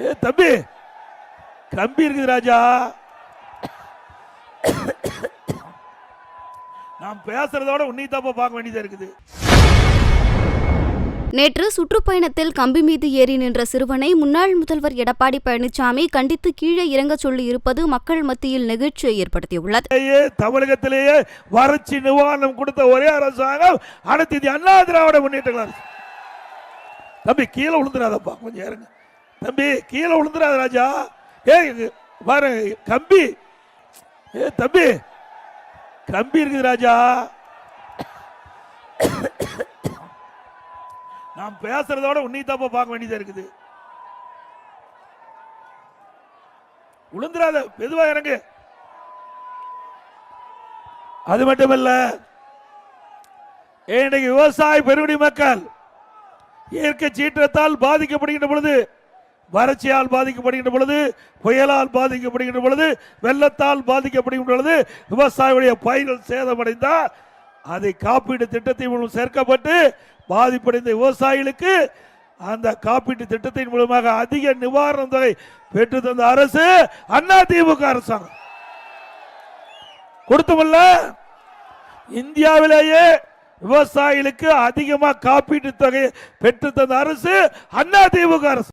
ஏ தம்பி. கம்பி இருக்குது ராஜா. நான் பேசுறதோட உன்னை தப்ப பார்க்க வேண்டியதா இருக்குது. நேற்று சுற்றுப்பயணத்தில் கம்பி மீது ஏறி நின்ற சிறுவனை முன்னாள் முதல்வர் எடப்பாடி பழனிசாமி கண்டித்து கீழே இறங்கச் சொல்லி இருப்பது மக்கள் மத்தியில் நெகிழ்ச்சியை ஏற்படுத்தியுள்ளது. தமிழகத்திலேயே வறட்சி நிவாரணம் கொடுத்த ஒரே அரசாங்கம் அனைத்து இந்திய அண்ணா திராவிட முன்னேற்ற. தம்பி கீழே விழுந்துடாதப்பா. கொஞ்சம் இறங்க. தம்பி கீழே விழுந்துடாத ராஜா. ஏ பாரு கம்பி. ஏ தம்பி கம்பி இருக்குது ராஜா. நான் பேசுறதோட உன்னை தப்ப பார்க்க வேண்டியதா இருக்குது. விழுந்துடாத மெதுவா இறங்கு. அது மட்டுமல்ல இன்றைக்கு விவசாய பெருங்குடி மக்கள் இயற்கை சீற்றத்தால் பாதிக்கப்படுகின்ற பொழுது வறட்சியால் பாதிக்கப்படுகின்ற பொழுது புயலால் பாதிக்கப்படுகின்ற பொழுது வெள்ளத்தால் பாதிக்கப்படுகின்ற பொழுது விவசாயிகளுடைய பயிர்கள் சேதமடைந்தால் அதை காப்பீடு திட்டத்தின் மூலம் சேர்க்கப்பட்டு பாதிப்படைந்த விவசாயிகளுக்கு அந்த காப்பீட்டு திட்டத்தின் மூலமாக அதிக நிவாரண தொகை பெற்று தந்த அரசு அண்ணா திமுக அரசாங்கம். கொடுத்தமல்ல இந்தியாவிலேயே விவசாயிகளுக்கு அதிகமாக காப்பீட்டு தொகை பெற்று தந்த அரசு அண்ணா திமுக அரசு.